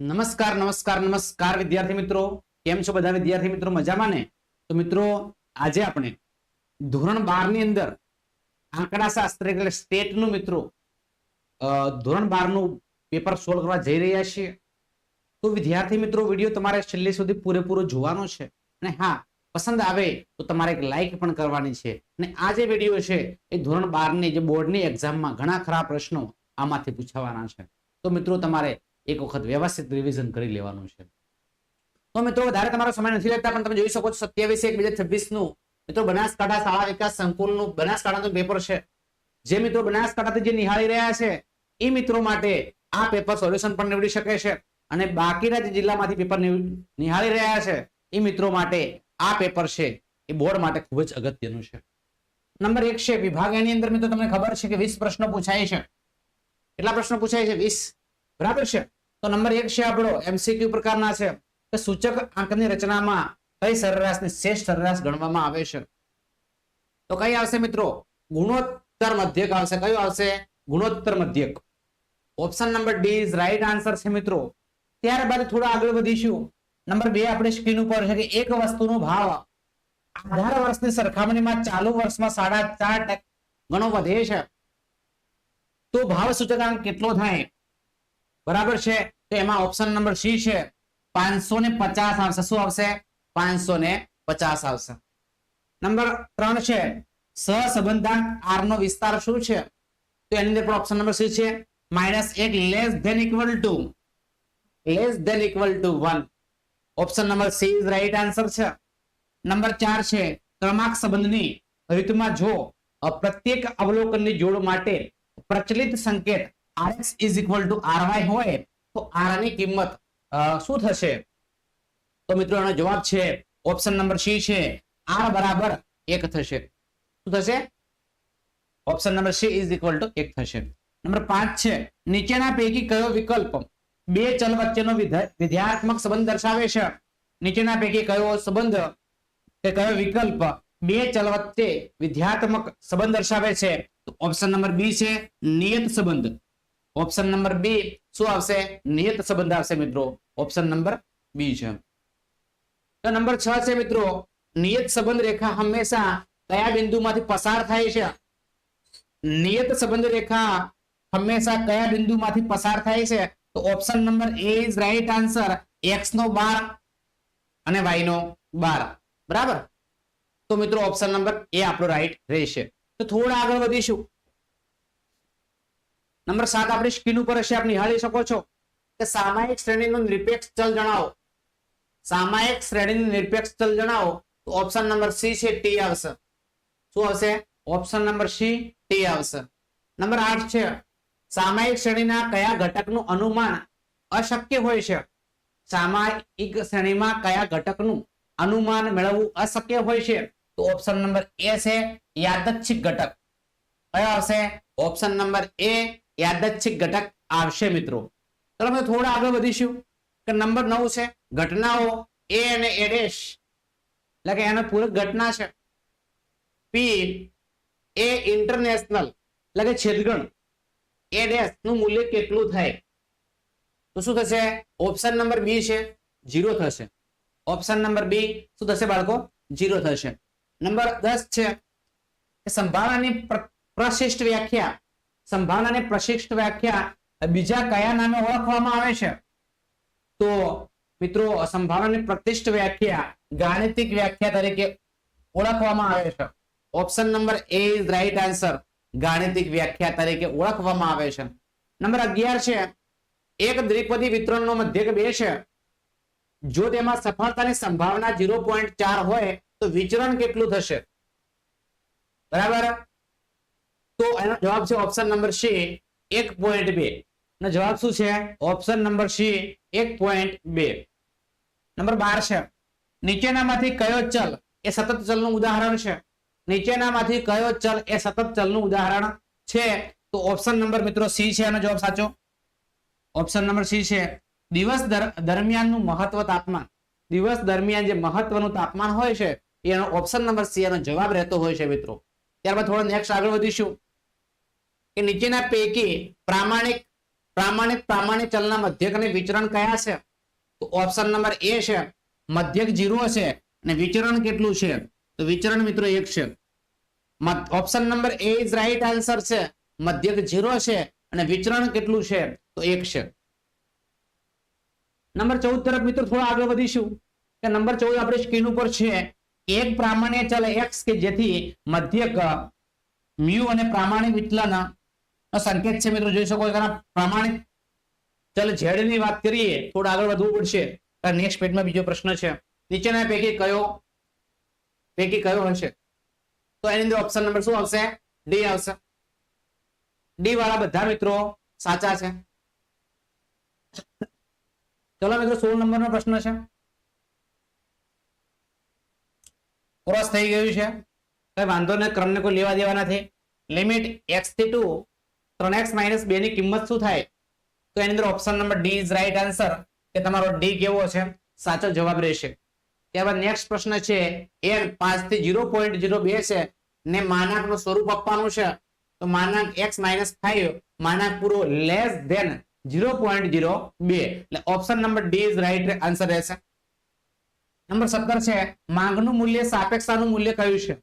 નમસ્કાર નમસ્કાર નમસ્કાર વિદ્યાર્થી મિત્રો. કેમ છો બધા વિદ્યાર્થી મિત્રો? મજામાં ને? તો મિત્રો, આજે આપણે ધોરણ બારની અંદર આંકડા શાસ્ત્ર એટલે સ્ટેટનું મિત્રો ધોરણ બારનું પેપર સોલ્વ કરવા જઈ રહ્યા છીએ. તો વિદ્યાર્થી મિત્રો, વીડિયો તમારે છેલ્લે સુધી પૂરેપૂરો જોવાનો છે. અને હા, પસંદ આવે તો તમારે એક લાઈક પણ કરવાની છે. અને આ જે વીડિયો છે, એ ધોરણ બારની જે બોર્ડની એક્ઝામમાં ઘણા ખરા પ્રશ્નો આમાંથી પૂછાવાના છે. તો મિત્રો, તમારે એક વખત વ્યવસ્થિત રિવિઝન કરી લેવાનું છે. તો મિત્રો, વધારે તમારો સમય નથી લેતા, પણ તમે જોઈ શકો છો સત્યાવીસ એક બે છવ્વીસનું મિત્રો, બનાસકાંઠા શાળા વિકાસ સંકુલનું, બનાસકાંઠાનું પેપર છે. જે મિત્રો બનાસકાંઠાથી જે નિહાળી રહ્યા છે, એ મિત્રો માટે આ પેપર સોલ્યુશન પણ નીવડી શકે છે. અને બાકીના જે જિલ્લામાંથી પેપર નિહાળી રહ્યા છે, એ મિત્રો માટે આ પેપર છે, એ બોર્ડ માટે ખૂબ જ અગત્યનું છે. નંબર એક છે વિભાગ. એની અંદર મિત્રો, તમને ખબર છે કે વીસ પ્રશ્નો પૂછાય છે. કેટલા પ્રશ્નો પૂછાય છે? વીસ. બરાબર છે? તો નંબર એક છે આપણો એમસીક્યુ પ્રકારના છે. કે સૂચક આંકની રચનામાં કઈ સરેરાશને શ્રેષ્ઠ સરેરાશ ગણવામાં આવે છે? તો કઈ આવશે મિત્રો? ગુણોત્તર મધ્યક આવશે. કયું આવશે? ગુણોત્તર મધ્યક. Option number D is right answer છે મિત્રો. ત્યારબાદ થોડા આગળ વધીશું. નંબર બે આપણે સ્ક્રીન ઉપર છે કે એક વસ્તુનો ભાવ. આધાર વર્ષની સરખામણીમાં ચાલુ વર્ષમાં સાડા ચાર ગણો વધે છે. તો ભાવ સૂચકાંક કેટલો થાય? બરાબર છે? તો એમાં ઓપ્શન નંબર સી છે. પાંચસો ને પચાસ આવશે. શું આવશે? પાંચસો ને પચાસ આવશે. નંબર ત્રણ છે. સહસંબંધાંક આર નો વિસ્તાર શું છે? તો એની અંદર પણ ઓપ્શન નંબર સી છે. માઇનસ એક less than equal to less than equal to one option number C is right answer છે. નંબર ચાર છે. ક્રમાંક સંબંધની રીતમાં જો પ્રત્યેક અવલોકનની જોડ માટે પ્રચલિત સંકેત rx is equal to ry હોય તો r ની કિંમત શું થશે? તો મિત્રો એનો જવાબ છે ઓપ્શન નંબર સી છે. r બરાબર એક થશે. શું થશે? Option number C is equal to એક થશે. નંબર પાંચ છે, નીચેના પૈકી કયો વિકલ્પ બે ચલ વચ્ચેનો વિધ- વિધેયાત્મક સંબંધ દર્શાવે છે? નીચેના પૈકી કયો સંબંધ કે કયો વિકલ્પ બે ચલ વચ્ચે વિધ્યાત્મક સંબંધ દર્શાવે છે? તો ઓપ્શન નંબર બી છે, નિયત સંબંધ. ઓપ્શન નંબર બી શું આવશે? નિયત સંબંધ આવશે મિત્રો. ઓપ્શન નંબર બી છે. તો નંબર છ છે મિત્રો. નિયત સંબંધ રેખા હંમેશા કયા બિંદુમાંથી પસાર થાય છે? નિયત સંબંધ રેખા હંમેશા કયા બિંદુમાંથી પસાર થાય છે? તો option number A is right answer X નો બાર અને વાય નો બાર. બરાબર? તો મિત્રો ઓપ્શન નંબર એ આપણો રાઈટ રહેશે. તો થોડા આગળ વધીશું. નંબર સાત, આપણી સ્ક્રીન ઉપર હશે, આપ નિહાળી શકો છો. કે સામાયિક શ્રેણીનું નિરપેક્ષ ચલ જણાવો. સામાયિક શ્રેણીનું નિરપેક્ષ ચલ જણાવો. તો ઓપ્શન નંબર સી છે, ટી આવશે. શું આવશે? ઓપ્શન નંબર સી, ટી આવશે. નંબર આઠ છે, સામાયિક શ્રેણીના કયા ઘટકનું અનુમાન અશક્ય હોય છે? સામાયિક શ્રેણીમાં કયા ઘટકનું અનુમાન મેળવવું અશક્ય હોય છે? તો ઓપ્શન નંબર એ છે, યાદચ્છિક ઘટક. કયો આવશે? ઓપ્શન નંબર એ યાદચ્છિક ઘટક આવશે મિત્રો. ચલો આપણે થોડા આગળ વધીશું કે નંબર નવ છે, ઘટનાઓ એ અને એ એટલે કે એનો પૂરક ઘટના છે. પી એ ઇન્ટરનેશનલ એટલે કે છેદગણ. એ નું મૂલ્ય કેટલું થાય? તો શું થશે? ઓપ્શન નંબર બી છે જીરો થશે. ઓપ્શન નંબર બી શું થશે બાળકો? જીરો થશે. નંબર દસ છે સંભાવનાની પ્ર- પ્રશિષ્ટ વ્યાખ્યા. સંભાવનાની પ્રશિષ્ટ વ્યાખ્યા બીજા કયા નામે ઓળખવામાં આવે છે? તો મિત્રો, સંભાવનાની પ્રતિષ્ઠ વ્યાખ્યા ગાણિતિક વ્યાખ્યા તરીકે ઓળખવામાં આવે છે. Option number A is right answer. ગાણિતિક વ્યાખ્યા તરીકે ઓળખવામાં આવે છે. નંબર અગિયાર છે, એક દ્વિપદી વિતરણનો મધ્યક બે છે. જો તેમાં સફળતાની સંભાવના ઝીરો પોઈન્ટ ચાર હોય, તો વિચરણ કેટલું થશે? બરાબર? તો એનો જવાબ છે ઓપ્શન નંબર સી એક પોઈન્ટ બે. નો જવાબ શું છે? ઓપ્શન નંબર સી એક પોઈન્ટ બે. નંબર બાર છે. નીચેનામાંથી કયો ચલ એ સતત ચલનું ઉદાહરણ છે. નીચેનામાંથી કયો ચલ એ સતત ચલનું ઉદાહરણ છે? તો ઓપ્શન નંબર મિત્રો સી છે, એનો જવાબ સાચો. ઓપ્શન નંબર સી છે. દિવસ દરમિયાનનું મહત્વ તાપમાન. દિવસ દરમિયાન જે મહત્વનું તાપમાન હોય છે, એનો ઓપ્શન નંબર સી એનો જવાબ રહેતો હોય છે મિત્રો. ત્યારબાદ થોડા નેક્સ્ટ આગળ વધીશું. કે નીચેના પૈકી પ્રામાણિક પ્રામાણિક પ્રામાણિક ચલના મધ્યક અને વિચરણ કયા છે? તો ઓપ્શન નંબર એ છે, મધ્યક જીરો છે અને વિચરણ કેટલું છે? તો વિચરણ મિત્રો એક છે. Option number A is right answer છે. મધ્યક જીરો છે અને વિચરણ કેટલું છે? તો એક છે. નંબર ચૌદ તરફ મિત્રો થોડા આગળ વધીશું. કે નંબર ચૌદ આપણે સ્ક્રીન ઉપર છે. એક પ્રામાણ્ય ચલ એક્સ કે જેથી મધ્યક મ્યુ અને પ્રામાણિક વિચલન સંકેત છે મિત્રો, જોઈ શકો છો કારણ ચાલો ઝેડની વાત કરીએ, થોડા આગળ વધવું પડશે. નેક્સ્ટ પેજમાં બીજો પ્રશ્ન છે. નીચેના પૈકી કયો પૈકી કયો હશે? તો એની અંદર ઓપ્શન નંબર શું આવશે? ડી આવશે. ડી વાળા બધા મિત્રો સાચા છે. ચલો મિત્રો, સોળ નંબરનો પ્રશ્ન છે. ક્રોસ થઈ ગયું છે. કઈ વાંધો નહીં, ક્રમને કોઈ લેવા દેવા નથી લિમિટ એક્સથી ટુ ત્રણ એક્સ માઇનસ બે ની કિંમત શું થાય? તો એની અંદર option number D is right answer કે તમારો ડી કેવો છે? સાચો જવાબ રહેશે. ત્યારબાદ નેક્સ્ટ પ્રશ્ન છે એન પાંચથી જીરો પોઈન્ટ જીરો બે છે, ને માનાંકનું સ્વરૂપ આપવાનું છે, તો માનાંક એક્સ માઇનસ ફાઈવ માનાંક પૂરો less than zero point zero બે. એટલે option number D is right answer રહેશે. નંબર સત્તર છે, માંગનું મૂલ્ય સાપેક્ષતાનું મૂલ્ય કયું છે?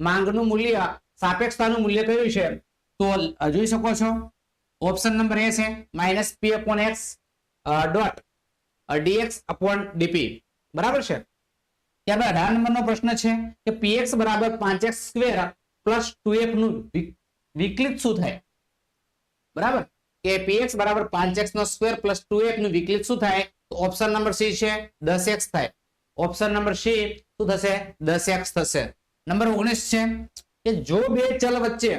માંગનું મૂલ્ય સાપેક્ષતાનું મૂલ્ય કયું છે? તો જોઈ શકો છો. ઓપ્શન નંબર એ છે minus p upon x dot dx upon dp બરાબર છે? ત્યારબાદ અઢાર નંબરનો પ્રશ્ન છે કે પીએક્સ બરાબર પાંચ એક્સ સ્ક્વેર પ્લસ ટુ એફનું વિકલિત શું થાય? બરાબર? કે પીએક્સ બરાબર પાંચ એક્સ નો સ્ક્વેર પ્લસ ટુ એફનું વિકલિત શું થાય? તો ઓપ્શન નંબર સી છે, દસ એક્સ થાય. ઓપ્શન નંબર સી શું થશે? દસ એક્સ થશે. નંબર ઓગણીસ છે કે જો બે ચલ વચ્ચે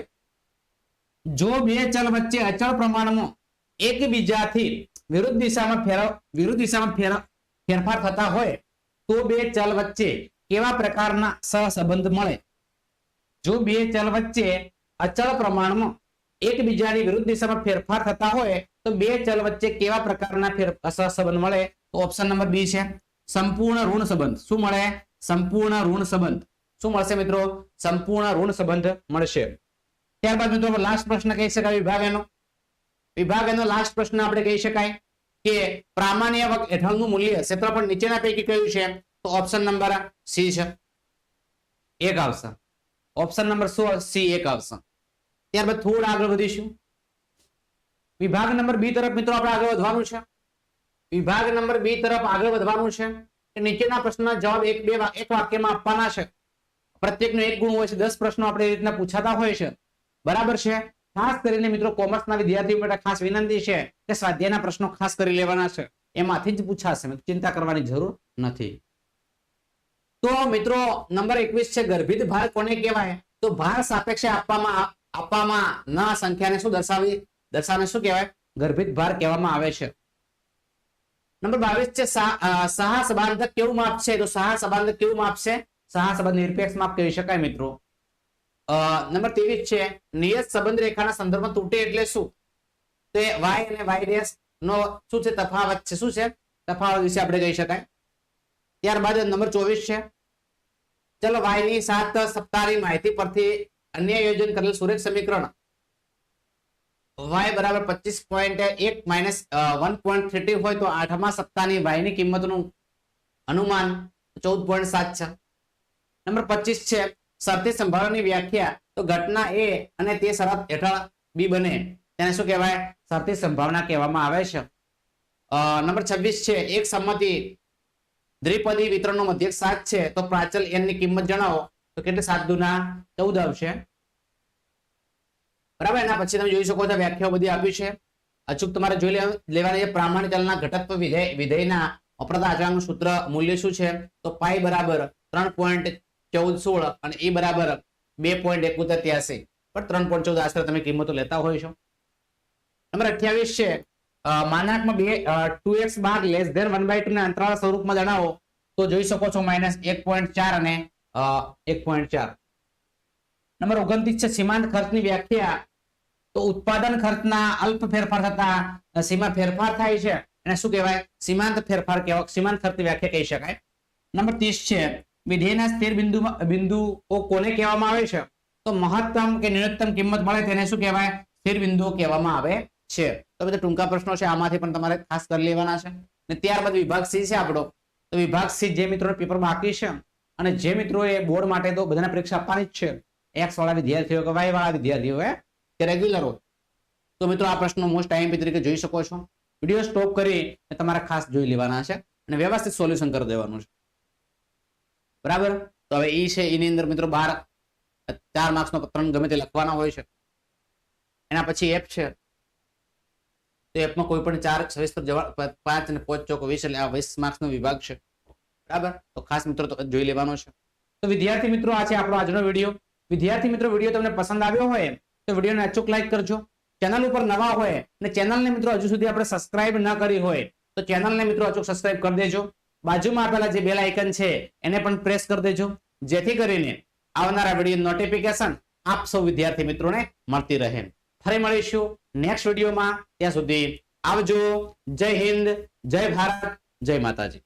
જો બે ચલ વચ્ચે અચળ પ્રમાણમાં એકબીજાથી વિરુદ્ધ દિશામાં ફેરવ વિરુદ્ધ દિશામાં ફેર ફેરફાર થતા હોય, તો બે ચલ વચ્ચે કેવા પ્રકારના સહસંબંધ મળે? જો બે ચલ વચ્ચે અચળ પ્રમાણમાં એકબીજાની વિરુદ્ધ દિશામાં ફેરફાર થતા હોય, તો બે ચલ વચ્ચે કેવા પ્રકારના સહસંબંધ મળે? તો ઓપ્શન નંબર બી છે. સંપૂર્ણ ઋણ સંબંધ. શું મળે? સંપૂર્ણ ઋણ સંબંધ. શું મળશે મિત્રો? સંપૂર્ણ ઋણ સંબંધ મળશે. ત્યારબાદ મિત્રો લાસ્ટ પ્રશ્ન કહી શકાય વિભાગ એનો. વિભાગ એનો લાસ્ટ પ્રશ્ન આપણે કહી શકાય કે પ્રામાણ્ય વક હેઠળનું મૂલ્ય ક્ષેત્રફળ નીચેના પૈકી કયું છે? તો ઓપ્શન નંબર સી છે. એક આવશે. ઓપ્શન નંબર શું સી એક આવશે. ત્યારબાદ થોડા આગળ વધીશું. વિભાગ નંબર બી તરફ મિત્રો આપણે આગળ વધવાનું છે. વિભાગ નંબર બી તરફ આગળ વધવાનું છે. કે નીચેના પ્રશ્નના જવાબ એક બે એક વાક્યમાં આપવાના છે. પ્રત્યેકનો એક ગુણ હોય છે. દસ પ્રશ્નો આપણે એ રીતના પૂછાતા હોય છે. બરાબર છે? ખાસ કરીને મિત્રો કોમર્સના વિદ્યાર્થીઓ માટે ખાસ વિનંતી છે કે સ્વાધ્યાયના પ્રશ્નો ખાસ કરી લેવાના છે. એમાંથી જ પૂછાશે ચિંતા કરવાની જરૂર નથી. તો મિત્રો, નંબર એકવીસ છે, ગર્ભિત ભાર કોને કહેવાય? તો ભાર સાપેક્ષે આપવામાં આપવામાં ના સંખ્યાને શું દર્શાવી, દર્શાવને શું કહેવાય? ગર્ભિત ભાર કહેવામાં આવે છે. નંબર બાવીસ છે સાહસ બાંધક કેવું માપ છે? તો સહા બાંધક કેવું માપ છે? સાહસ સંબંધ નિરપેક્ષ માપ કહી શકાય મિત્રો. નંબર ત્રેવીસ છે. નિયત સંબંધ રેખાના સંદર્ભમાં તૂટે એટલે શું? તે વાય અને વાય ડેશ નો શું છે? તફાવત છે. શું છે? તફાવત વિશે આપણે કહી શકાય. ત્યારબાદ નંબર ચોવીસ છે. ચલો વાયની સાત સપ્તાહની માહિતી પરથી અન્ય યોજન કરેલ સુરેખ સમીકરણ. વાય બરાબર પચીસ પોઈન્ટ એક માઇનસ વન પોઈન્ટ થર્ટી હોય તો આઠમા સપ્તાહની વાયની કિંમતનું અનુમાન ચૌદ પોઈન્ટ સાત છે. નંબર પચીસ છે. શરતી સંભાવનાની વ્યાખ્યા તો ઘટના એ અને તે શરત હેઠળ બી બને. તેને શું કહેવાય? શરતી સંભાવના કહેવામાં આવે છે. નંબર છવ્વીસ છે, એક સંમતિ દ્વિપદી વિતરણનો મધ્યક સાત છે, તો પ્રાચલ એન કિંમત જણાવો. તો કેટલી? સાત દુના ચૌદ આવશે. બરાબર? એના પછી તમે જોઈ શકો છો, વ્યાખ્યાઓ બધી આપી છે. અચૂક તમારે જોઈ લેવા- લેવાની છે, પ્રામાણિક ચલના ઘટકત્વ વિધેય વિધેયના વપરાતા આચરણનું સૂત્ર મૂલ્ય શું છે? તો પાઈ બરાબર ત્રણ પોઈન્ટ ચૌદ, સોળ અને એ બરાબર બે પોઈન્ટ એકોતેર ત્યાસી પણ ત્રણ પોઈન્ટ ચૌદ આશરે તમે કિંમતો લેતા હોય છો. નંબર અઠ્યાવીસ છે માનાંકમાં બે two x bar less than one by two ના અંતરાળ સ્વરૂપમાં જણાવો, તો જોઈ શકો છો માઇનસ એક પોઈન્ટ ચાર અને એક પોઈન્ટ ચાર. નંબર ઓગણત્રીસ છે, સીમાંત ખર્ચની વ્યાખ્યા, તો ઉત્પાદન ખર્ચના અલ્પ ફેરફાર થતા સીમા ફેરફાર થાય છે. એને શું કહેવાય? સીમાંત ફેરફાર કહેવાય. સીમાંત ખર્ચની વ્યાખ્યા કહી શકાય. નંબર ત્રીસ છે વિધેયના સ્થિર બિંદુમાં, બિંદુઓ કોને કહેવામાં આવે છે? તો મહત્તમ કે ન્યૂનતમ કિંમત મળે તેને શું કહેવાય? સ્થિર બિંદુઓ કહેવામાં આવે છે. તો બધા ટૂંકા પ્રશ્નો છે, આમાંથી પણ તમારે ખાસ કરી લેવાના છે. અને ત્યારબાદ વિભાગ સી છે આપણો. તો વિભાગ સી જે મિત્રો પેપર બાકી છે અને જે મિત્રો એ બોર્ડ માટે તો બધાને પરીક્ષા આપવાની જ છે. એક્સ વાળા વિદ્યાર્થીઓ કે વાય વાળા વિદ્યાર્થીઓ હે કે રેગ્યુલર તો મિત્રો આ પ્રશ્નો મોસ્ટ ટાઈમ તરીકે જોઈ શકો છો. વીડિયો સ્ટોપ કરી તમારે ખાસ જોઈ લેવાના છે અને વ્યવસ્થિત સોલ્યુશન કરી દેવાનું છે. બરાબર? તો હવે ઈ છે, એની અંદર મિત્રો બાર, ચાર માર્ક્સનો ત્રણ ગમે તે લખવાના હોય છે. એના પછી એપ છે. તો એપમાં કોઈ પણ ચાર સવિસ્તર જવાબ પાંચ અને પાંચ ચોક વીસ, એટલે આ વીસ માર્ક્સનો વિભાગ છે. બરાબર? તો ખાસ મિત્રો જોઈ લેવાનો છે. તો વિદ્યાર્થી મિત્રો, આ છે આપણો આજનો વીડિયો વિદ્યાર્થી મિત્રો વીડિયો તમને પસંદ આવ્યો હોય તો વિડીયોને અચૂક લાઈક કરજો. ચેનલ ઉપર નવા હોય અને ચેનલને મિત્રો હજુ સુધી આપણે સબસ્ક્રાઇબ ન કરી હોય, તો ચેનલને મિત્રો અચૂક સબસ્ક્રાઇબ કરી દેજો. બાજુમાં આપેલા જે બેલ આઇકન છે, એને પણ પ્રેસ કરી દેજો. જેથી કરીને આવનારા વીડિયો નોટિફિકેશન આપ સૌ વિદ્યાર્થી મિત્રોને મળતી રહે. ફરી મળીશું નેક્સ્ટ વિડીયોમાં ત્યાં સુધી આવજો. જય હિન્દ, જય ભારત, જય માતાજી.